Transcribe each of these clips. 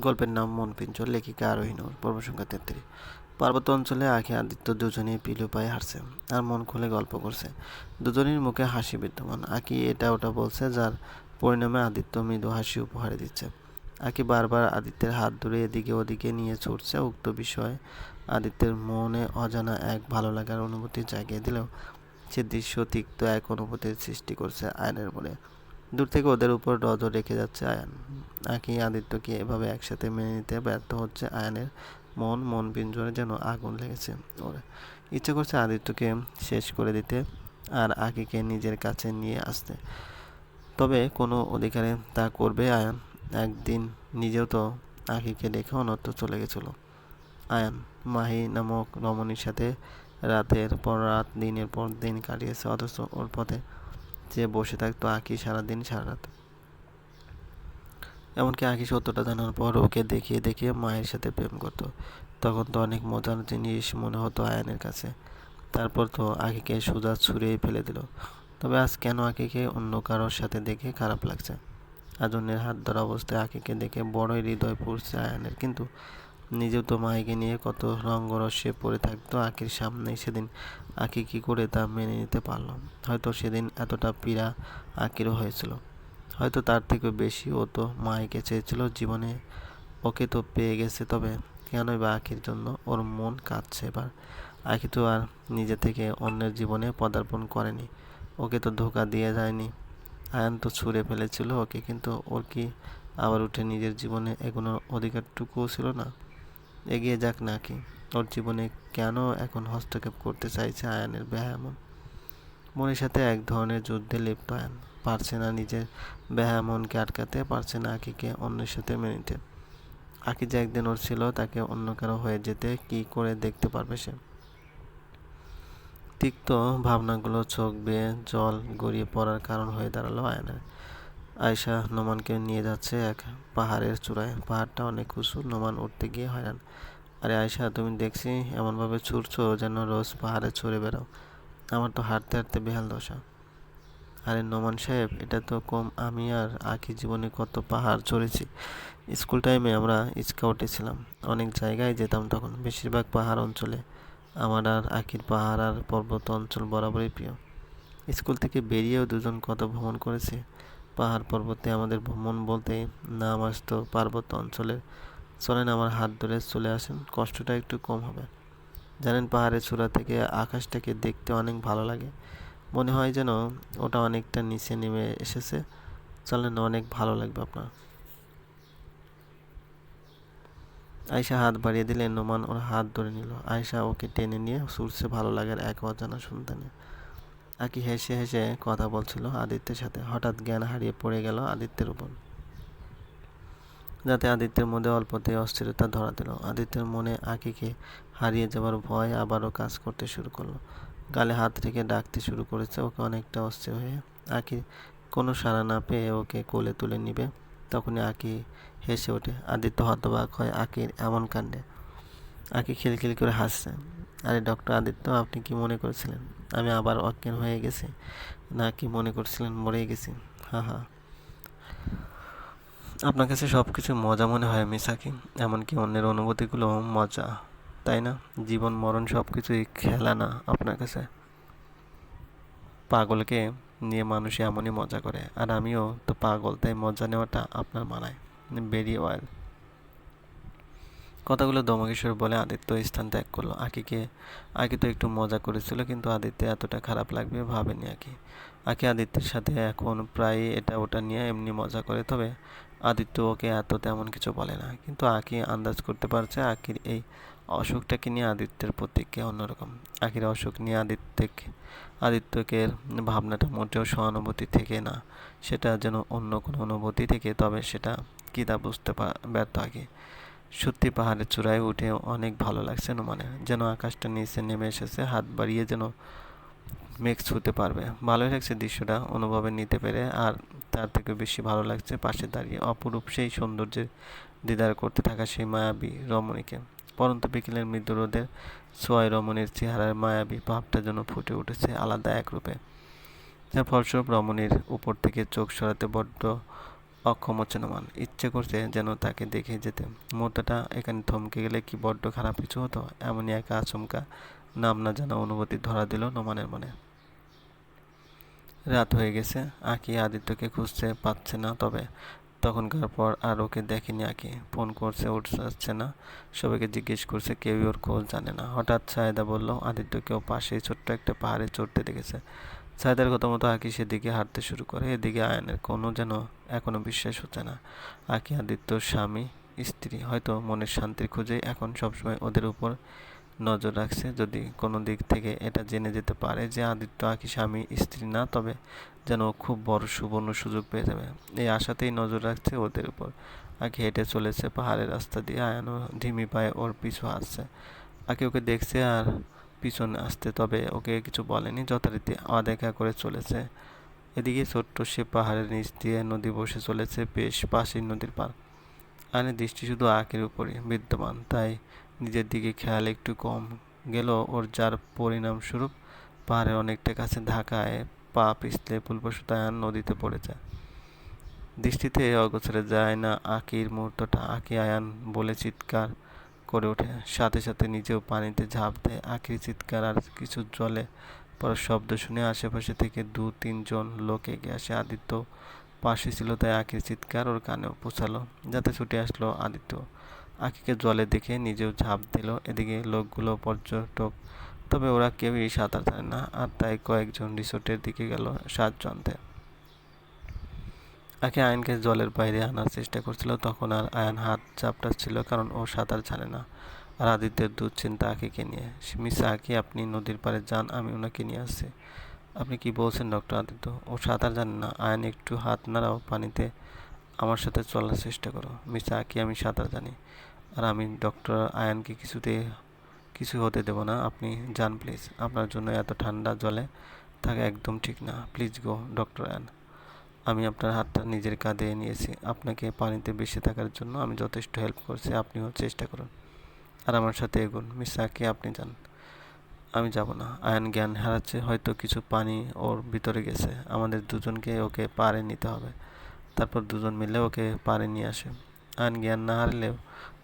গল্পের নাম মন পিঞ্চর লেখিকা আরোহীনুর পর্ব সংখ্যা তেত্রিশ। পার্বত্য অঞ্চলে আখি আদিত্য দুজনেই পিলু পায়ে হারছে আর মন খুলে গল্প করছে। দুজনের মুখে হাসি বিদ্যমান। আকি এটা ওটা বলছে যার পরিণামে আদিত্য মৃদু হাসি উপহারে দিচ্ছে। আকি বারবার আদিত্যের হাত ধরে এদিকে ওদিকে নিয়ে ছুটছে। উক্ত বিষয়ে আদিত্যের মনে অজানা এক ভালো লাগার অনুভূতি জাগিয়ে দিলেও সে দৃশ্য তিক্ত এক অনুভূতির সৃষ্টি করছে আয়নের মনে। দূর থেকে ওদের উপর নজর রেখে যাচ্ছে আয়ান। আকি আদিত্যকে এভাবে একসাথে মেনে নিতে ব্যর্থ হচ্ছে আয়ানের মন? মন পিঞ্জরে যেন আগুন লেগেছে ওর। ইচ্ছে করছে আদিত্যকে শেষ করে দিতে আর আকিকে নিজের কাছে নিয়ে আসতে। তবে কোনো অধিকারে তা করবে আয়ান। একদিন নিজেও তো আকিকে দেখে অনত্র চলে গেছিল। আয়ান, মাহি নামক রমণীর সাথে রাতের পর রাত, দিনের পর দিন কাটিয়েছে, অথচ ওর পথে যে বসে থাকতো আঁকি সারাদিন, সারা রাত। এমনকি আঁকি সত্যটা জানার পর ওকে দেখিয়ে দেখিয়ে মায়ের সাথে প্রেম করতো। তখন তো অনেক মজার জিনিস মনে হতো আয়নের কাছে। তারপর তো আঁকিকে সোজা ছুঁড়েই ফেলে দিল। তবে আজ কেন আঁকিকে অন্য কারোর সাথে দেখে খারাপ লাগছে? আজ অন্যের হাত ধরা অবস্থায় আঁকিকে দেখে বড়ই হৃদয় পড়ছে আয়নের। কিন্তু নিজেও তো মাইকে নিয়ে কত রঙ্গরস্যে পড়ে থাকতো আঁকির সামনে সেদিন। আঁকি কী করে তা মেনে নিতে পারল হয়তো সেদিন এতটা পীড়া আঁকিরও হয়েছিল। হয়তো তার থেকেও বেশি ও তো মাইকে চেয়েছিল জীবনে। ওকে তো পেয়ে গেছে তবে কেনই বা আঁকির জন্য ওর মন কাঁদছে এবার। আঁকি তো আর নিজে থেকে অন্যের জীবনে পদার্পণ করেনি। ওকে তো ধোকা দিয়ে যায়নি। আয়ান তো ছুঁড়ে ফেলেছিল ওকে, কিন্তু ওর কি আবার উঠে নিজের জীবনে এগোনোর অধিকারটুকুও ছিল না? এগিয়ে যাক নাকি? ওর জীবনে কেন এখন হস্তক্ষেপ করতে চাইছে আয়ানের ব্যায়ামন মনের সাথে এক ধরনের যুদ্ধে লিপ্ত আয়ান। পারছে না নিজের ব্যায়ামনকে আটকাতে, পারছে না আকিকে অন্যের সাথে মেনে নিতে। আকি যে একদিন ওর ছিল, তাকে অন্য কারও হয়ে যেতে কি করে দেখতে পারবে সে? তিক্ত ভাবনাগুলো চোখ বেয়ে জল গড়িয়ে পড়ার কারণ হয়ে দাঁড়াল আয়নার। আয়সা নোমানকে নিয়ে যাচ্ছে এক পাহাড়ের চূড়ায়। পাহাড়টা অনেক উঁচু, নোমান উঠতে গিয়ে হয়রান। আরে আয়সা তুমি দেখছি এমনভাবে ছুটছো যেন রোজ পাহাড়ে চড়ে বেড়াও। আমার তো হাঁটতে হাঁটতে বেহাল দশা। আরে নোমান সাহেব, এটা তো কম আমি আর আখি জীবনে কত পাহাড় চড়েছি। স্কুল টাইমে আমরা স্কাউটে ছিলাম। অনেক জায়গায় যেতাম তখন, বেশিরভাগ পাহাড় অঞ্চলে। আমার আর আখির পাহাড় আর পর্বত অঞ্চল বরাবরই প্রিয়। স্কুল থেকে বেরিয়েও দুজন কত ভ্রমণ করেছে। পাহাড় পর্বতে আমাদের ভ্রমণ বলতে নাম আসতো পার্বত্য অঞ্চলে। চলেন আমার হাত ধরে চলে আসেন, কষ্টটা একটু কম হবে। জানেন পাহাড়ের চূড়া থেকে আকাশটাকে দেখতে অনেক ভালো লাগে। মনে হয় যেন ওটা অনেকটা নিচে নেমে এসেছে। চলেন, অনেক ভালো লাগবে আপনার। আয়সা হাত বাড়িয়ে দিলে নোমান ওর হাত ধরে নিল। আয়সা ওকে টেনে নিয়ে সুরছে ভালো লাগার এক অজানা সন্তানে আকি হেসে হেসে কথা বলছিল আদিত্যের সাথে। হঠাৎ জ্ঞান হারিয়ে পড়ে গেল আদিত্যের উপর। যাতে আদিত্যের মধ্যে অল্পতে অস্থিরতা ধরা দিল। আদিত্যের মনে আকিকে হারিয়ে যাবার ভয় আবারও কাজ করতে শুরু করল। গালে হাত রেখে ডাকতে শুরু করেছে ওকে অনেকটা অস্থির হয়ে। আকি কোনো সাড়া না পেয়ে ওকে কোলে তুলে নিবে। তখনই আকি হেসে ওঠে, আদিত্য হতবাক হয় আকির এমন কাণ্ডে। আকি খিলখিল করে হাসছে। আরে ডক্টর আদিত্য, আপনি কি মনে করেছিলেন? আমি আবার অজ্ঞান হয়ে গেছি। না, কি মনে করছিলেন? মরে গেছি। হা হা। আপনার কাছে সব কিছু মজা মনে হয় মিসাকি এমনকি অন্যের অনুভূতিগুলো মজা, তাই না? জীবন, মরণ সব কিছুই খেলা না আপনার কাছে? পাগলকে নিয়ে মানুষ এমনই মজা করে, আর আমিও তো পাগল, তাই মজা নেওয়াটা আপনার মানায়। ভেরি ওয়েল কথাগুলো দমকেশ্বর বলে আদিত্য স্থান ত্যাগ করল। আকিকে, আকি তো একটু মজা করেছিল, কিন্তু আদিত্য এতটা খারাপ লাগবে ভাবেনি আকি। আকি আদিত্যের সাথে এখন প্রায় এটা ওটা নিয়ে এমনি মজা করে, তবে আদিত্য ওকে এত তেমন কিছু বলে না। কিন্তু আকি আন্দাজ করতে পারছে আকির এই অসুখটাকে নিয়ে আদিত্যের প্রতিক্রিয়া অন্যরকম। আখির অসুখ নিয়ে আদিত্যকে আদিত্যকে ভাবনাটা মোটেও সহানুভূতি থেকে না। সেটা যেন অন্য কোনো অনুভূতি থেকে, তবে সেটা কী তা বুঝতে ব্যর্থ আগে সত্যি পাহাড়ের চূড়ায় উঠে অনেক ভালো লাগছে মানে? যেন আকাশটা নিচে নেমে এসেছে, হাত বাড়িয়ে যেন মেঘ ছুতে পারবে। ভালোই লাগছে দৃশ্যটা, অনুভবে নিতে পেরে, আর তার থেকে বেশি ভালো লাগছে পাশে দাঁড়িয়ে অপরূপ সেই সৌন্দর্যের দিদার করতে থাকা সেই মায়াবী রমণীকে। পরন্ত বিকেলের মৃদু রোদের সোয়াই রমণীর চেহারার মায়াবী ভাবটা যেন ফুটে উঠেছে আলাদা এক রূপে যার ফলস্বরূপ রমণীর উপর থেকে চোখ সরাতে বড্ড অক্ষম হচ্ছে ইচ্ছে করছে যেন তাকে দেখে যেতে। মুহূর্তটা এখানে থমকে গেলে কি বড্ড খারাপ কিছু হতো? এমনই একা আচমকা নাম না জানা অনুভূতি ধরা দিল নোমানের মনে। রাত হয়ে গেছে। আঁকি আদিত্যকে খুঁজতে পাচ্ছে না তবে। তখনকার পর আর ওকে দেখেনি আঁকি। ফোন করছে, উঠছে না। সবাইকে জিজ্ঞেস করছে, কেউই ওর খোঁজ জানে না। হঠাৎ সায়দা বলল, আদিত্যকেও পাশেই ছোট্ট একটা পাহাড়ে চড়তে দেখেছে। সায়দার কথা মতো আঁকি সেদিকে হাঁটতে শুরু করে। এদিকে আয়নের কোনো যেন এখনও বিশ্বাস হচ্ছে না। আঁকি আদিত্যর স্বামী, স্ত্রী, হয়তো মনের শান্তির খুঁজে এখন সবসময় ওদের উপর নজর রাখছে। যদি কোনো দিক থেকে এটা জেনে যেতে পারে যে আদিত্য, আঁকি, স্বামী, স্ত্রী না, তবে যেন খুব বড় সুবর্ণ সুযোগ পেয়ে যাবে। এই আশাতেই নজর রাখছে ওদের উপর। আঁকি হেঁটে চলেছে পাহাড়ের রাস্তা দিয়ে। আয়ানো ধিমি পায়ে ওর পিছু আসছে আঁকি ওকে দেখছে আর পিছনে আসতে, তবে ওকে কিছু বলেনি, যথারীতি অদেখা করে চলেছে। এদিকে ছোট্ট সে পাহাড়ের নিচ দিয়ে নদী বসে চলেছে, বেশ পাশের নদীর পার আয়নের দৃষ্টি শুধু আঁকের উপরে বিদ্যমান, তাই নিজের দিকে খেয়াল একটু কম গেল ওর, যার পরিণামস্বরূপ পাহাড়ের অনেকটা কাছে ধাকায় পা পিছলে ভুলবশত আয়ান নদীতে পড়ে যায়। দৃষ্টিতে অগোছরে যায় না আকির মুহূর্তটা আকি আয়ান বলে চিৎকার করে ওঠে। সাথে সাথে নিজেও পানিতে ঝাঁপ দেয়। আখির চিৎকার আর কিছু জলে পড়ার শব্দ শুনে আশেপাশে থেকে দু তিনজন লোক এগিয়ে আসে। আদিত্য পাশে ছিল, তাই আখির চিৎকার ওর কানেও পৌঁছালো। যাতে ছুটে আসলো আদিত্য। আখিকে জলে দেখে নিজেও ঝাঁপ দিল। এদিকে লোকগুলো পর্যটক, তবে ওরা কেউই সাঁতার জানে না। আর তাই কয়েকজন রিসোর্টের দিকে গেল আনতে আগে আয়নকে জলের বাইরে আনার চেষ্টা করছিল, তখন আর আয়ন হাত চাপটাচ্ছিল কারণ ও সাঁতার জানে না। আর আদিত্যের দুশ্চিন্তা আঁকিকে নিয়ে। মিসা আঁকি আপনি নদীর পাড়ে যান, আমি ওনাকে নিয়ে আসছি। আপনি কি বলছেন, ডক্টর আদিত্য? ও সাঁতার জানে না। আয়ন, একটু হাত নাড়াও পানিতে। আমার সাথে চলার চেষ্টা করো। মিসা আঁকি আমি সাঁতার জানি। আর আমি, ডক্টর আয়নকে কিছুতে, কিছু হতে দেব না। আপনি যান, প্লিজ। আপনার জন্য এত ঠান্ডা জলে থাকা একদম ঠিক না। প্লিজ গো, ডক্টর আয়ন। আমি আপনার হাতটা নিজের কাঁধে নিয়েছি। আপনাকে পানিতে বেশি থাকার জন্য আমি যথেষ্ট হেল্প করছি। আপনিও চেষ্টা করুন। আর আমার সাথে এগুন। মিস আঁকি, আপনি যান। আমি যাব না। আয়ন জ্ঞান হারাচ্ছে, হয়তো কিছু পানি ওর ভিতরে গেছে। আমাদের দুজনকে ওকে পারে নিতে হবে। তারপর দুজন মিলে ওকে পারে নিয়ে আসে। আয়ন জ্ঞান না হারলেও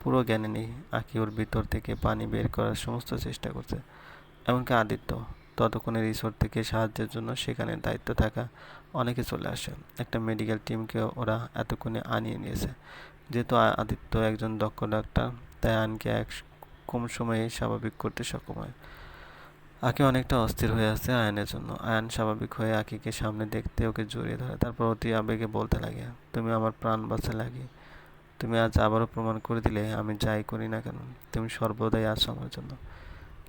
পুরো জ্ঞানে নেই। আঁকি ওর ভিতর থেকে পানি বের করার সমস্ত চেষ্টা করছে। এমনকি আদিত্য। ততক্ষণে রিসোর্ট থেকে সাহায্যের জন্য সেখানে দায়িত্ব থাকা অনেকে চলে আসে। একটা মেডিকেল টিমকে ওরা এতক্ষণে আনিয়ে নিয়েছে। যেহেতু আদিত্য একজন দক্ষ ডাক্তার, তাই আয়নকে এক কম সময়ে স্বাভাবিক করতে সক্ষম হয়। আঁকি অনেকটা অস্থির হয়ে আছে আয়নের জন্য। আয়ন স্বাভাবিক হয়ে আঁকিকে সামনে দেখতে ওকে জড়িয়ে ধরে। তারপর অতি আবেগে বলতে লাগে, তুমি আমার প্রাণ বাঁচা লাগে তুমি আজ আবারও প্রমাণ করে দিলে আমি যাই করি না কেন? তুমি সর্বদাই আছো আমার জন্য।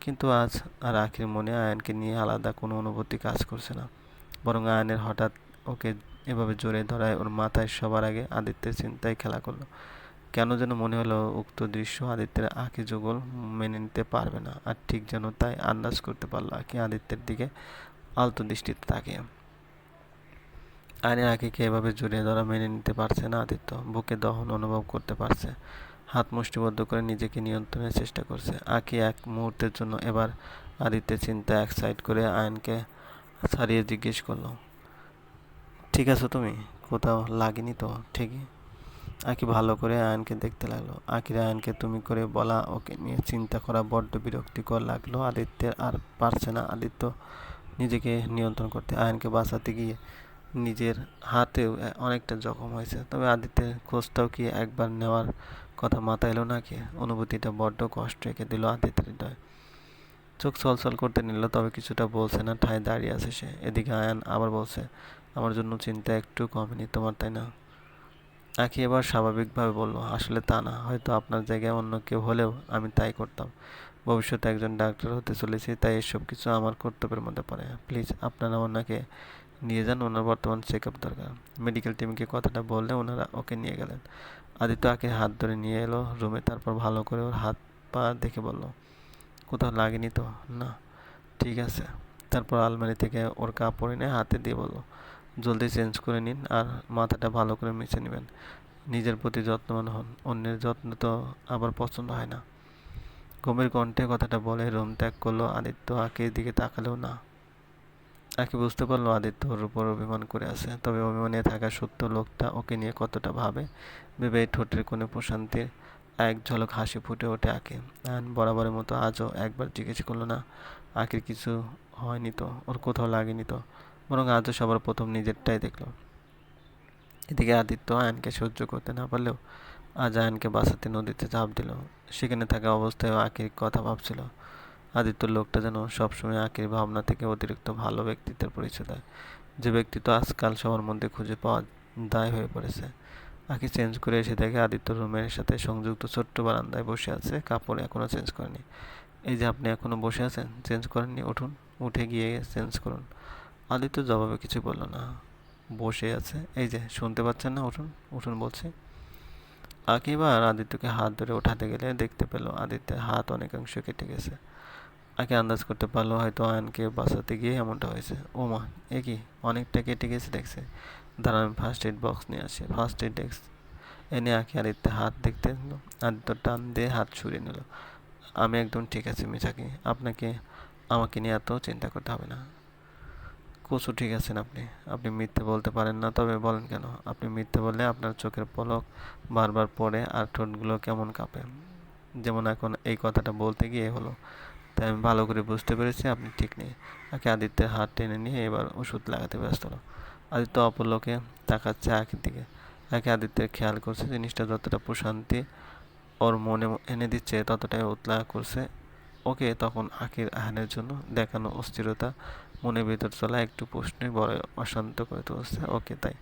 কিন্তু আজ আর আখির মনে আয়নকে নিয়ে আলাদা কোনো অনুভূতি কাজ করছে না। বরং আয়নের হঠাৎ ওকে এভাবে জোরে ধরায় ওর মাথায় সবার আগে আদিত্যের চিন্তায় খেলা করল। কেন যেন মনে হলো উক্ত দৃশ্য আদিত্যের আঁকি যুগল মেনে নিতে পারবে না আর ঠিক যেন তাই আন্দাজ করতে পারল আঁকি আদিত্যের দিকে আলতো দৃষ্টিতে তাকিয়ে। আয়নের আঁকিকে এভাবে জড়িয়ে ধরা মেনে নিতে পারছে না আদিত্য, বুকে দহন অনুভব করতে পারছে। হাত মুষ্টিবদ্ধ করে নিজেকে নিয়ন্ত্রণের চেষ্টা করছে। আঁকি এক মুহূর্তের জন্য এবার আদিত্যের চিন্তা এক সাইড করে আয়নকে ছাড়িয়ে জিজ্ঞেস করল, ঠিক আছে তুমি? কোথাও লাগেনি তো ঠিকই? আঁকি ভালো করে আয়নকে দেখতে লাগল। আঁকির আয়নকে তুমি করে বলা ওকে নিয়ে চিন্তা করা বড্ড বিরক্তিকর লাগল। আদিত্যের আর পারছে না। আদিত্য নিজেকে নিয়ন্ত্রণ করতে, আয়নকে বাঁচাতে গিয়ে নিজের হাতেও অনেকটা জখম হয়েছে। তবে আদিত্যের খোঁজটাও কি একবার নেওয়ার কথা মাথায় এলো নাকি অনুভূতিটা বড্ড কষ্ট রেখে দিল আদিত্যের হৃদয়। চোখ ছলছল করতে নিল, তবে কিছুটা বলছে না, ঠায় দাঁড়িয়ে আছে সে। এদিকে আয়ান আবার বলছে, আমার জন্য চিন্তা একটু কমেনি তোমার, তাই না? আঁকি এবার স্বাভাবিকভাবে বলল, আসলে তা না, হয়তো আপনার জায়গায় অন্য কেউ হলেও আমি তাই করতাম। ভবিষ্যতে একজন ডাক্তার হতে চলেছি, তাই এসব কিছু আমার কর্তব্যের মধ্যে পড়ে। প্লিজ, আপনারা ওনাকে নিয়ে যান, ওনার বর্তমান চেক আপ দরকার মেডিকেল টিমকে কথাটা বললে ওনারা ওকে নিয়ে গেলেন। আদিত্য আঁকে হাত ধরে নিয়ে এলো রুমে তারপর ভালো করে ওর হাত পা দেখে বলল, কোথাও লাগেনি তো? না। ঠিক আছে। তারপর আলমারি থেকে ওর কাপড় এনে হাতে দিয়ে বলল, জলদি চেঞ্জ করে নিন আর মাথাটা ভালো করে মিশে নেবেন। নিজের প্রতি যত্নবান হন, অন্যের যত্ন তো আবার পছন্দ হয় না। গম্ভীর কণ্ঠে কথাটা বলে রুম ত্যাগ করল আদিত্য আঁকের দিকে তাকালেও না। আঁকি বুঝতে পারল আদিত্য ওর উপর অভিমান করে আছে। তবে অভিমানে থাকা সত্য লোকটা ওকে নিয়ে কতটা ভাবে ভেবে ঠোঁটের কোনো প্রশান্তির এক ঝলক হাসি ফুটে ওঠে আঁকে। বরাবরের মতো আজও একবার জিজ্ঞেস করল, না, আঁকির কিছু হয়নি তো? ওর কোথাও লাগেনি তো? বরং আজও সবার প্রথম নিজেরটাই দেখল। এদিকে আদিত্য আয়নকে সহ্য করতে না পারলেও আজ আয়নকে বাঁচাতে নদীতে ঝাঁপ দিল। সেখানে থাকা অবস্থায় আঁকির কথা ভাবছিল। আদিত্য লোকটা যেন সবসময় আঁকির ভাবনা থেকে অতিরিক্ত ভালো ব্যক্তিত্বের পরিচয় দেয়। যে ব্যক্তিত্ব আজকাল সবার মধ্যে খুঁজে পাওয়া দায় হয়ে পড়েছে। আঁকি চেঞ্জ করে এসে দেখে আদিত্য রুমের সাথে সংযুক্ত ছোট্ট বারান্দায় বসে আছে, কাপড় এখনও চেঞ্জ করেনি। এই যে আপনি এখনও বসে আছেন, চেঞ্জ করেননি, উঠুন, উঠে গিয়ে চেঞ্জ করুন। আদিত্য জবাবে কিছু বলল না। বসে আছে। এই যে, শুনতে পাচ্ছেন না? উঠুন উঠুন বলছি। আকিবার আদিত্যকে হাত ধরে ওঠাতে গেলে দেখতে পেল আদিত্যের হাত অনেকাংশ কেটে গেছে। আগে আন্দাজ করতে পারল হয়তো আয়নকে বাঁচাতে গিয়ে এমনটা হয়েছে। ও মা এ কি? অনেকটা কেটে গেছে দেখছে। দাঁড়ান আমি ফার্স্ট এড বক্স নিয়ে আসি। ফার্স্ট এড ডেস্ক এনে আঁকে আদিত্যের হাত দেখতে আদিত্য টান দিয়ে হাত ছুড়ে নিল। আমি একদম ঠিক আছি, মিঠাকি। আপনাকে, আমাকে নিয়ে এত চিন্তা করতে হবে না। কচু ঠিক আছেন আপনি? আপনি মিথ্যে বলতে পারেন না, তবে বলেন কেন? আপনি মিথ্যে বললে আপনার চোখের পলক বারবার পড়ে আর ঠোঁটগুলো কেমন কাঁপে। যেমন এখন এই কথাটা বলতে গিয়ে হলো। তাই আমি ভালো করে বুঝতে পেরেছি, আপনি ঠিক নেই। আগে আদিত্যের হাত টেনে নিয়ে এবার ওষুধ লাগাতে ব্যস্ত হলো। আদিত্য অপরলোকে তাকাচ্ছে আঁকের দিকে। আগে আদিত্যের খেয়াল করছে জিনিসটা যতটা প্রশান্তি ওর মনে এনে দিচ্ছে, ততটাই উতলা করছে। ওকে তখন আঁকির আহানের জন্য দেখানো অস্থিরতা মনের ভেতর চলা একটু প্রশ্নে বড় অশান্ত করে তুলছে। ওকে তাই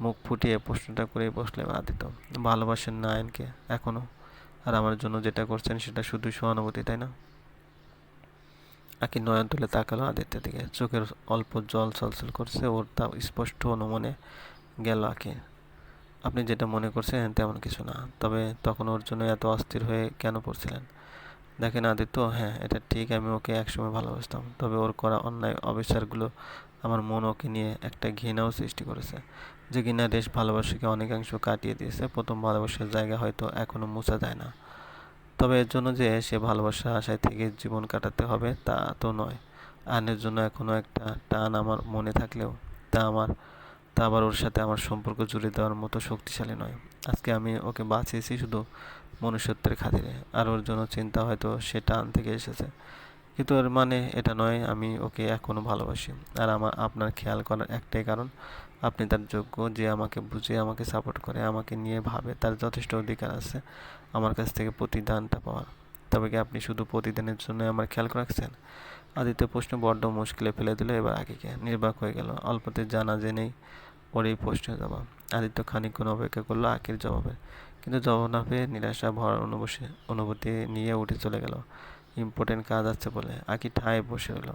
মুখ ফুটিয়ে প্রশ্নটা করে বসলে আদিত্য। ভালোবাসেন না আয়নকে এখনও আর আমার জন্য যেটা করছেন সেটা শুধু সহানুভূতি, তাই না? আকি নয়ন তুলে তাকালো আদিত্যের দিকে। চোখের অল্প জল ছলছল করছে ওর তা স্পষ্ট অনুমনে গেল আঁকি। আপনি যেটা মনে করছেন তেমন কিছু না, তবে তখন ওর জন্য এত অস্থির হয়ে কেন পড়ছিলেন? দেখেন আদিত্য হ্যাঁ এটা ঠিক, আমি ওকে একসময় ভালোবাসতাম, তবে ওর করা অন্যায় অবিচারগুলো আমার মন ওকে নিয়ে একটা ঘৃণাও সৃষ্টি করেছে। যে ঘৃণা দেশ ভালোবাসাকে অনেকাংশ কাটিয়ে দিয়েছে, প্রথম ভালোবাসার জায়গা হয়তো এখনও মোছা যায় না। তবে এর জন্য যে সে ভালোবাসা আশায় থেকে জীবন কাটাতে হবে তা তো নয়। আনের জন্য এখনও একটা টান আমার মনে থাকলেও তা আমার, তা আবার ওর সাথে আমার সম্পর্ক জুড়ে দেওয়ার মতো শক্তিশালী নয়। আজকে আমি ওকে বাঁচিয়েছি শুধু মনুষ্যত্বের খাতিরে, আর ওর জন্য চিন্তা হয়তো সে টান থেকে এসেছে। কিন্তু এর মানে এটা নয়, আমি ওকে এখনও ভালোবাসি। আর আমার, আপনার খেয়াল করার একটাই কারণ, আপনি তার যোগ্য যে আমাকে বুঝে, আমাকে সাপোর্ট করে, আমাকে নিয়ে ভাবে, তার যথেষ্ট অধিকার আছে। আমার কাছ থেকে প্রতিদানটা পাওয়ার। তবে কি আপনি শুধু প্রতিদানের জন্য আমার খেয়াল রাখছেন আদিত্য প্রশ্ন বড্ড মুশকিলে ফেলে দিল, এবার আগেকে নির্বাক হয়ে গেল। অল্পতে জানা জেনেই ওর এই প্রশ্নের জবাব। আদিত্য খানিকক্ষণ অপেক্ষা করল আকির জবাবে, কিন্তু জবাব না পেয়ে নিরাশা ভর অনুবসে অনুভূতি নিয়ে উঠে চলে গেল। ইম্পর্টেন্ট কাজ আছে বলে আকি ঠায় বসে রইল।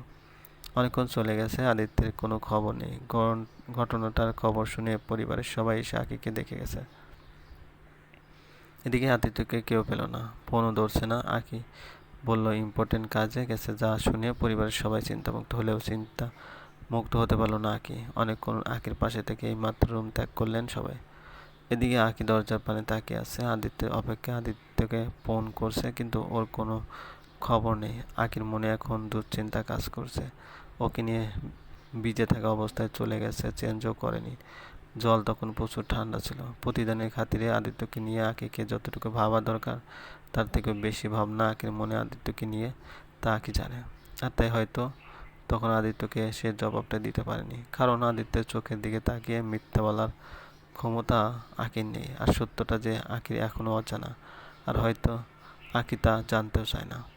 অনেকক্ষণ চলে গেছে, আদিত্যের কোনো খবর নেই। ঘটনাটার খবর শুনে পরিবারের সবাই এসে আকিকে দেখে গেছে। এদিকে আদিত্যকে কেউ পেল না। ফোনও ধরছে না, আকি বলল, ইম্পর্টেন্ট কাজে গেছে, যা শুনে পরিবারের সবাই চিন্তামুক্ত হলেও চিন্তা মুক্ত হতে পারল না আকি। অনেকক্ষণ আকির পাশে থেকে এই মাত্র রুম ত্যাগ করলেন সবাই। এদিকে আকি দরজার পানে তাকিয়ে আছে। আদিত্যের অপেক্ষা আদিত্যকে ফোন করছে, কিন্তু ওর কোনো খবর নেই। আকির মনে এখন দুশ্চিন্তা কাজ করছে। ওকে নিয়ে বিজে থাকা অবস্থায় চলে গেছে, চেঞ্জও করেনি। জল তখন প্রচুর ঠান্ডা ছিল। প্রতিদানের খাতিরে আদিত্যকে নিয়ে আঁকিকে যতটুকু ভাবা দরকার, তার থেকে বেশি ভাবনা আকির মনে আদিত্যকে নিয়ে তা আঁকি জানে। আর তাই হয়তো তখন আদিত্যকে সে জবাবটা দিতে পারেনি। কারণ আদিত্যের চোখের দিকে তাকিয়ে মিথ্যা বলার ক্ষমতা আঁকির নেই। আর সত্যটা যে আঁকির এখনও অজানা আর হয়তো আঁকি তা জানতেও চায় না।